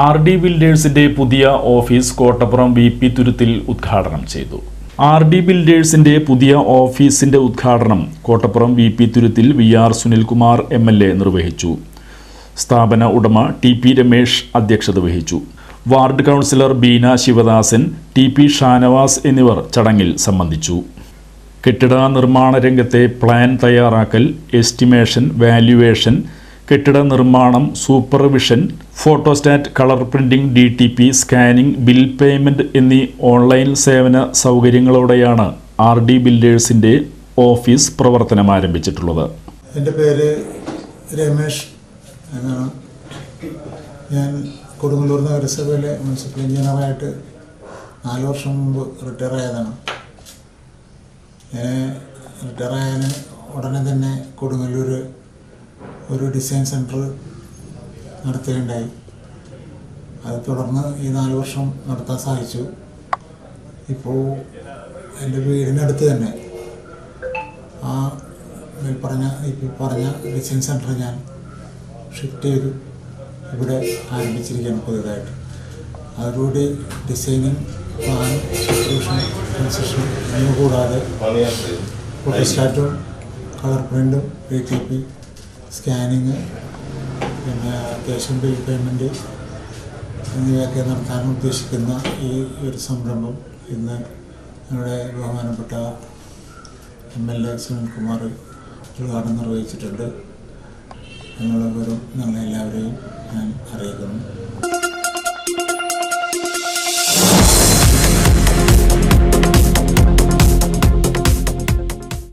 R D ബിൽഡേഴ്സിന്റെ പുതിയ office Kottappuram V P തുരുത്തിൽ ഉദ്ഘാടനം ചെയ്തു. ആർ ഡി ബിൽഡേഴ്സിന്റെ പുതിയ ഓഫീസിന്റെ ഉദ്ഘാടനം Kottappuram V P തുരുത്തിൽ V R Sunilkumar M L A നിർവഹിച്ചു. സ്ഥാപന ഉടമ ടി പി രമേഷ് അധ്യക്ഷത വഹിച്ചു. Ward councillor Beena Sivadasan T P Shanavas എന്നിവർ ചടങ്ങിൽ സംബന്ധിച്ചു. കെട്ടിട നിർമ്മാണ രംഗത്തെ പ്ലാൻ തയ്യാറാക്കൽ എസ്റ്റിമേഷൻ വാല്യുവേഷൻ കെട്ടിട നിർമ്മാണം supervision photostat colour printing D T P scanning bill payment എന്നീ ഓൺലൈൻ സേവന സൗകര്യങ്ങളോടെയാണ് ആർ ഡി ബിൽഡേഴ്സിന്റെ ഓഫീസ് പ്രവർത്തനം ആരംഭിച്ചിട്ടുള്ളത്. എന്റെ പേര് രമേഷ് എന്നാണ്. ഞാൻ കൊടുങ്ങല്ലൂർ നഗരസഭയിലെ മുനിസിപ്പൽ എഞ്ചിനീയറായിട്ട് നാല് വർഷം മുമ്പ് റിട്ടയർ ആയതാണ്. ഞാൻ റിട്ടയർ ആയതിന് ഉടനെ തന്നെ കൊടുങ്ങല്ലൂർ ഒരു ഡിസൈൻ സെന്റർ നടത്തുകയുണ്ടായി അത് തുടർന്ന് ഈ നാല് വർഷം നടത്താൻ സാധിച്ചു. ഇപ്പോൾ എന്റെ വീടിനടുത്ത് തന്നെ ആ മേൽപ്പറഞ്ഞ ഇപ്പോൾ പറഞ്ഞ ഡിസൈൻ സെന്റർ ഞാൻ ഷിഫ്റ്റ് ചെയ്തു. ഇവിടെ ആരംഭിച്ചിരിക്കുകയാണ് പുതിയതായിട്ട്. അതോടുകൂടി ഡിസൈനിങ് പ്ലാൻ സൊല്യൂഷൻ കൺസ്ട്രക്ഷൻ എന്നിവ കൂടാതെ ഫോട്ടോസ്റ്റാറ്റും കളർ പ്രിന്റും പി ടി പി സ്കാനിങ് പിന്നെ അത്യാവശ്യം ബിൽ പേയ്മെന്റ് എന്നിവയൊക്കെ നടത്താൻ ഉദ്ദേശിക്കുന്ന ഈ ഒരു സംരംഭം ഇന്ന് ഞങ്ങളുടെ ബഹുമാനപ്പെട്ട എം എൽ എ സുനിൽകുമാർ ഉദ്ഘാടനം നിർവഹിച്ചിട്ടുണ്ട്. ഞാൻ അറിയിക്കുന്നു